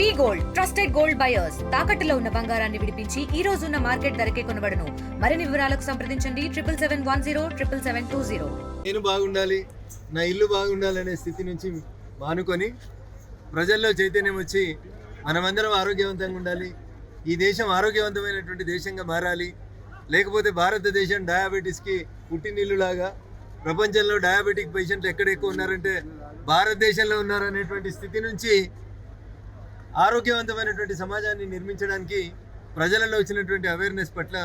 V gold trusted gold buyers. తాకట్టులో ఉన్న బంగారాన్ని విడిపించి ఈ రోజు ఉన్న మార్కెట్ ధరకే కొనబడను. మరిన్ని వివరాలకు సంప్రదించండి. Triple seven one zero triple seven two zero. నేను బాగుండాలి. నా ఇల్లు బాగుండాలనే స్థితి నుంచి మానుకొని ప్రజల్లో చైతన్యం వచ్చి మనమందరం ఆరోగ్యవంతంగా ఉండాలి. ఈ దేశం ఆరోగ్యవంతమైనటువంటి దేశంగా మారాలి. లేకపోతే భారతదేశం డయాబెటీస్కి పుట్టినీళ్ళులాగా ప్రపంచంలో డయాబెటిక్ పేషెంట్లు ఎక్కడ ఎక్కువ ఉన్నారంటే భారతదేశంలో ఉన్నారనేటువంటి స్థితి నుంచి ఆరోగ్యవంతమైనటువంటి సమాజాన్ని నిర్మించడానికి ప్రజలలో వచ్చినటువంటి అవేర్నెస్ పట్ల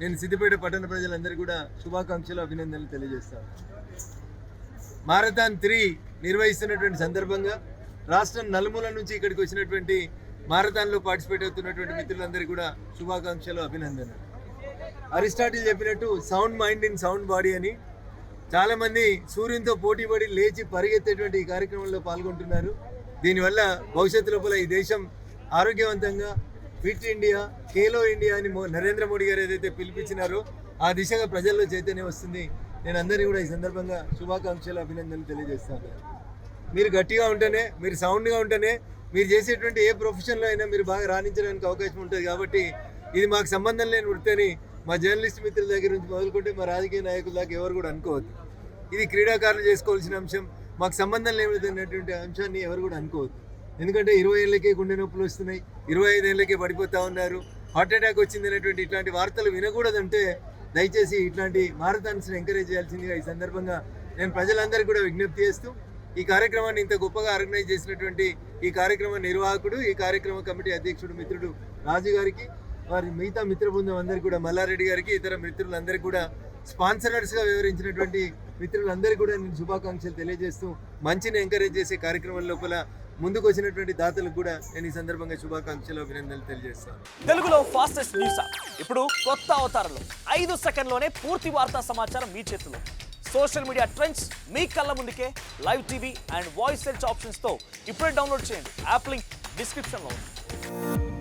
నేను సిద్దిపేట పట్టణ ప్రజలందరికీ కూడా శుభాకాంక్షలు అభినందనలు తెలియజేస్తాను మారథాన్ త్రీ నిర్వహిస్తున్నటువంటి సందర్భంగా రాష్ట్రం నలుమూల నుంచి ఇక్కడికి వచ్చినటువంటి మారథాన్లో పార్టిసిపేట్ అవుతున్నటువంటి మిత్రులందరికీ కూడా శుభాకాంక్షలు అభినందనలు. అరిస్టాటిల్ చెప్పినట్టు sound mind in sound body అని చాలామంది సూర్యునితో పోటీపడి లేచి పరిగెత్తేటువంటి ఈ కార్యక్రమంలో పాల్గొంటున్నారు. దీనివల్ల భవిష్యత్తు లోపల ఈ దేశం ఆరోగ్యవంతంగా ఫిట్ ఇండియా ఖేలో ఇండియా అని నరేంద్ర మోడీ గారు ఏదైతే పిలిపించినారో ఆ దిశగా ప్రజల్లో చైతన్యం వస్తుంది. నేను అందరినీ కూడా ఈ సందర్భంగా శుభాకాంక్షలు అభినందనలు తెలియజేస్తాను. మీరు గట్టిగా ఉంటేనే మీరు సౌండ్గా ఉంటేనే మీరు చేసేటువంటి ఏ ప్రొఫెషన్లో అయినా మీరు బాగా రాణించడానికి అవకాశం ఉంటుంది కాబట్టి ఇది మాకు సంబంధం లేని వృత్తిని మా జర్నలిస్ట్ మిత్రుల దగ్గర నుంచి మొదలుకుంటే మా రాజకీయ నాయకుల దాకా ఎవరు కూడా అనుకోవద్దు. ఇది క్రీడాకారులు చేసుకోవాల్సిన అంశం. మాకు సంబంధం లేదు అనేటువంటి అంశాన్ని ఎవరు కూడా అనుకోవద్దు. ఎందుకంటే ఇరవై ఏళ్ళకే గుండె నొప్పులు వస్తున్నాయి. ఇరవై ఐదు ఏళ్ళకే పడిపోతా ఉన్నారు. హార్ట్ అటాక్ వచ్చింది అనేటువంటి ఇట్లాంటి వార్తలు వినకూడదంటే దయచేసి ఇట్లాంటి మారథాన్స్ని ఎంకరేజ్ చేయాల్సిందిగా ఈ సందర్భంగా నేను ప్రజలందరికీ కూడా విజ్ఞప్తి చేస్తూ ఈ కార్యక్రమాన్ని ఇంత గొప్పగా ఆర్గనైజ్ చేసినటువంటి ఈ కార్యక్రమ నిర్వాహకుడు ఈ కార్యక్రమ కమిటీ అధ్యక్షుడు మిత్రుడు రాజు గారికి వారి మిగతా మిత్ర బృందం అందరికీ కూడా మల్లారెడ్డి గారికి ఇతర మిత్రులందరికీ కూడా స్పాన్సరర్స్గా వివరించినటువంటి మిత్రులందరికీ కూడా నేను శుభాకాంక్షలు తెలియజేస్తూ మంచిని ఎంకరేజ్ చేసే కార్యక్రమం లోపల ముందుకు వచ్చినటువంటి దాతలకు కూడా నేను ఈ సందర్భంగా శుభాకాంక్షలు అభినందనలు తెలియజేస్తాను. తెలుగులో ఫాస్టెస్ట్ న్యూస్ ఇప్పుడు కొత్త అవతారంలో ఐదు సెకండ్లోనే పూర్తి వార్తా సమాచారం మీ చేతిలో. సోషల్ మీడియా ట్రెండ్స్ మీ కళ్ళ ముందుకే live TV and voice search ఆప్షన్స్తో ఇప్పుడే డౌన్లోడ్ చేయండి. యాప్ లింక్ డిస్క్రిప్షన్లో ఉంది.